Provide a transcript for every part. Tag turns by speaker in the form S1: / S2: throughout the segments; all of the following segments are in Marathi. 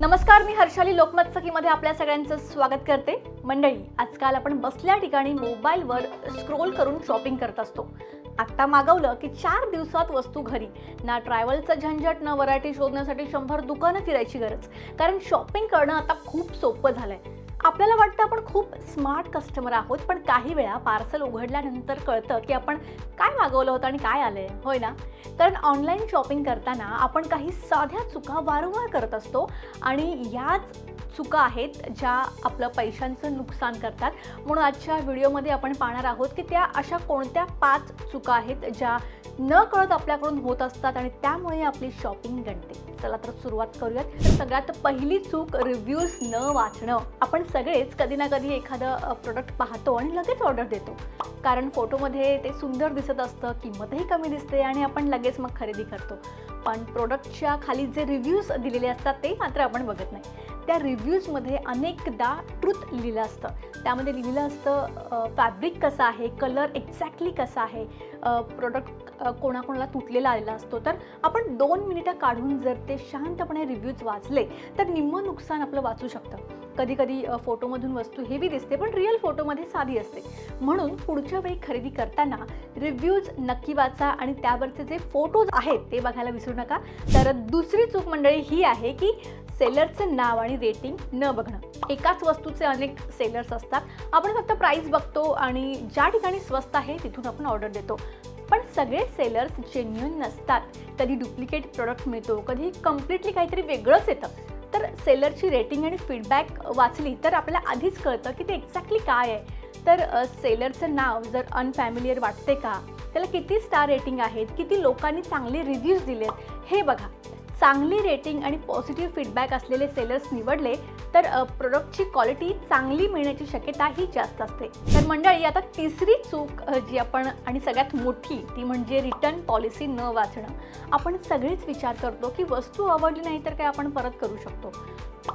S1: नमस्कार मी हर्षाली लोकमत सखीमध्ये आपल्या सगळ्यांचं स्वागत करते. मंडळी आजकाल आपण बसल्या ठिकाणी मोबाईलवर स्क्रोल करून शॉपिंग करत असतो. आत्ता मागवलं की चार दिवसात वस्तू घरी. ना ट्रॅव्हलचं झंझट ना व्हरायटी शोधण्यासाठी शंभर दुकानं फिरायची गरज. कारण शॉपिंग करणं आता खूप सोपं झालं आहे आपल्याला वाटतं आपण खूप स्मार्ट कस्टमर आहोत पण काही वेळा पार्सल उघडल्यानंतर कळतं की आपण काय मागवलं होतं आणि काय आलंय. होय ना? कारण ऑनलाईन शॉपिंग करताना आपण काही साध्या चुका वारंवार करत असतो आणि याच चुका आहेत ज्या आपलं पैशांचं नुकसान करतात. म्हणून आजच्या व्हिडिओमध्ये आपण पाहणार आहोत की त्या अशा कोणत्या पाच चुका आहेत ज्या न कळत आपल्याकडून होत असतात आणि त्यामुळे आपली शॉपिंग गणते चला तर सुरुवात करूयात. तर सगळ्यात पहिली चूक रिव्ह्यूज न वाचणं. आपण सगळेच कधी ना कधी एखादं प्रोडक्ट पाहतो आणि लगेच ऑर्डर देतो. कारण फोटोमध्ये ते सुंदर दिसत असतं किंमतही कमी दिसते आणि आपण लगेच मग खरेदी करतो. पण प्रोडक्टच्या खाली जे रिव्ह्यूज दिलेले असतात ते मात्र आपण बघत नाही. त्या रिव्ह्यूजमध्ये अनेकदा ट्रूथ लिहिलं असतं. त्यामध्ये लिहिलं असतं फॅब्रिक कसं आहे कलर एक्झॅक्टली कसा आहे प्रोडक्ट कोणाकोणाला तुटलेला आलेला असतो. तर आपण दोन मिनिटं काढून जर ते शांतपणे रिव्ह्यूज वाचले तर निम्म नुकसान आपलं वाचू शकतं. कधी कधी फोटोमधून वस्तू हेवी दिसते पण रिअल फोटोमध्ये साधी असते. म्हणून पुढच्या वेळी खरेदी करताना रिव्ह्यूज नक्की वाचा आणि त्यावरचे जे फोटोज आहेत ते बघायला विसरू नका. तर दुसरी चूक मंडळी ही आहे की सेलरचं नाव आणि रेटिंग न बघणं. एकाच वस्तूचे अनेक सेलर्स असतात. आपण फक्त प्राईस बघतो आणि ज्या ठिकाणी स्वस्त आहे तिथून आपण ऑर्डर देतो. पण सगळे सेलर्स जेन्युन नसतात. कधी डुप्लिकेट प्रोडक्ट मिळतो कधी कम्प्लिटली काहीतरी वेगळंच येतं. तर सेलरची रेटिंग आणि फीडबॅक वाचली तर आपल्याला आधीच कळतं की ते एक्झॅक्टली काय आहे. तर सेलरचं नाव जर अनफॅमिलियर वाटते का? त्याला किती स्टार रेटिंग आहेत? किती लोकांनी चांगले रिव्ह्यूज दिलेत? हे बघा. चांगली रेटिंग आणि पॉझिटिव्ह फीडबॅक असलेले सेलर्स निवडले तर प्रोडक्टची क्वालिटी चांगली मिळण्याची शक्यता ही जास्त असते. तर मंडळी आता तिसरी चूक जी आपण आणि सगळ्यात मोठी ती म्हणजे रिटर्न पॉलिसी न वाचणं. आपण सगळेच विचार करतो की वस्तू आवडली नाही तर काय आपण परत करू शकतो?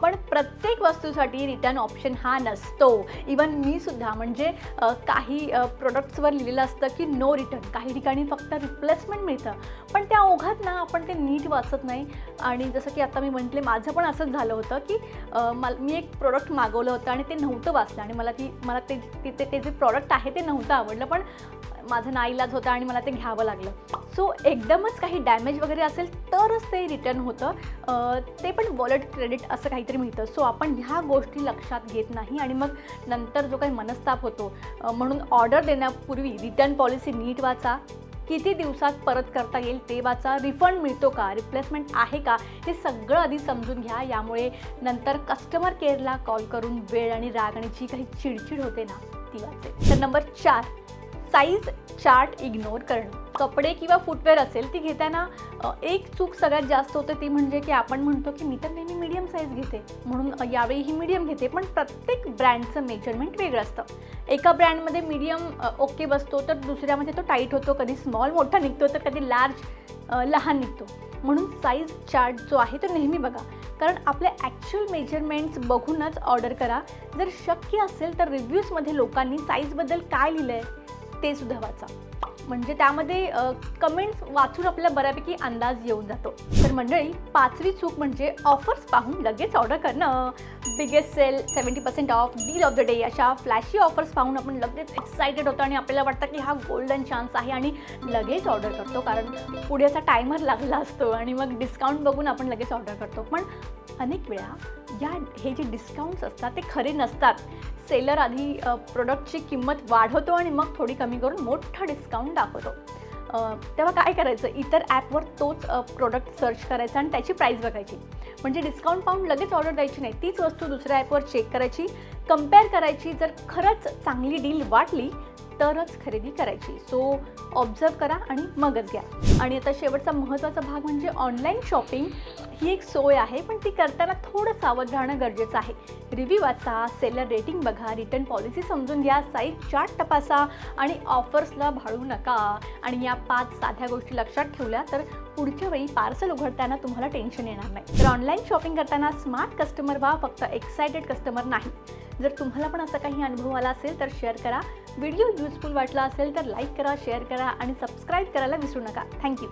S1: पण प्रत्येक वस्तूसाठी रिटर्न ऑप्शन हा नसतो. इवन मी सुद्धा म्हणजे काही प्रोडक्ट्सवर लिहिलेलं असतं की नो रिटर्न काही ठिकाणी फक्त रिप्लेसमेंट मिळतं. पण त्या ओघात ना आपण ते नीट वाचत नाही. आणि जसं की आता मी म्हटले माझं पण असंच झालं होतं की मला मी एक प्रोडक्ट मागवलं होतं आणि ते नव्हतं वाचलं. आणि मला ती मला ते ते ते- जे प्रॉडक्ट आहे ते नव्हतं आवडलं. पण माझं नाईलाज होता आणि मला ते घ्यावं लागलं. सो एकदमच काही डॅमेज वगैरे असेल तरच ते रिटर्न होतं. ते पण वॉलेट क्रेडिट असं काही काहीतरी मिळतं. सो आपण ह्या गोष्टी लक्षात घेत नाही आणि मग नंतर जो काही मनस्ताप होतो म्हणून ऑर्डर देण्यापूर्वी रिटर्न पॉलिसी नीट वाचा. किती दिवसात परत करता येईल ते वाचा. रिफंड मिळतो का? रिप्लेसमेंट आहे का? हे सगळं आधी समजून घ्या. यामुळे नंतर कस्टमर केअरला कॉल करून वेळ आणि राग आणि जी काही चिडचिड होते ना ती वाचेल. तर नंबर चार साईज चार्ट इग्नोर करणं. कपडे किंवा फुटवेअर असेल ती घेताना एक चूक सगळ्यात जास्त होते ती म्हणजे की आपण म्हणतो की मी तर नेहमी मीडियम साईज घेते. म्हणून यावेळी ही मीडियम घेते. पण प्रत्येक ब्रँडचं मेजरमेंट वेगळं असतं. एका ब्रँडमध्ये मीडियम ओके बसतो तर दुसऱ्यामध्ये तो टाईट होतो. कधी स्मॉल मोठा निघतो तर कधी लार्ज लहान निघतो. म्हणून साईज चार्ट जो आहे तो नेहमी बघा. कारण आपले ॲक्च्युअल मेजरमेंट्स बघूनच ऑर्डर करा. जर शक्य असेल तर रिव्ह्यूजमध्ये लोकांनी साईजबद्दल काय लिहिलं आहे ते सुद्धा वाचा. म्हणजे त्यामध्ये कमेंट्स वाचून आपल्याला बऱ्यापैकी अंदाज येऊन जातो. तर मंडळी पाचवी चूक म्हणजे ऑफर्स पाहून लगेच ऑर्डर करणं. Biggest sale seventy percent off deal of the day अशा फ्लॅशी ऑफर्स पाहून आपण लगेच एक्सायटेड होतो आणि आपल्याला वाटतं की हा गोल्डन चान्स आहे आणि लगेच ऑर्डर करतो. कारण पुढे असा टायमर लागला असतो आणि मग डिस्काउंट बघून आपण लगेच ऑर्डर करतो. पण अनेक वेळा या हे जे डिस्काउंट्स असतात ते खरे नसतात. सेलर आधी प्रोडक्टची किंमत वाढवतो आणि मग थोडी कमी करून मोठा डिस्काउंट दाखवतो. तेव्हा काय करायचं? इतर ॲपवर तोच प्रोडक्ट सर्च करायचा आणि त्याची प्राईस बघायची. म्हणजे डिस्काउंट पाहून लगेच ऑर्डर द्यायची नाही. तीच वस्तू दुसऱ्या ॲपवर चेक करायची कंपेअर करायची. जर खरंच चांगली डील वाटली तरच खरेदी करायची. सो ऑब्झर्व करा आणि मगच घ्या. आणि आता शेवटचा महत्त्वाचा भाग म्हणजे ऑनलाईन शॉपिंग ही एक सोय आहे पण ती करताना थोडं सावध राहणं गरजेचं आहे. रिव्ह्यू वाचा सेलर रेटिंग बघा रिटर्न पॉलिसी समजून घ्या साईज चार्ट तपासा आणि ऑफर्सला भाळू नका. आणि या पाच साध्या गोष्टी लक्षात ठेवल्या तर पुढच्या वेळी पार्सल उघडताना तुम्हाला टेन्शन येणार नाही. तर ऑनलाईन शॉपिंग करताना स्मार्ट कस्टमर व्हा फक्त एक्सायटेड कस्टमर नाही. जर तुम्हाला पण असा काही अनुभव आला असेल तर शेअर करा. व्हिडिओ युजफुल वाटला असेल तर लाईक करा शेअर करा आणि सबस्क्राईब करायला विसरू नका. थँक्यू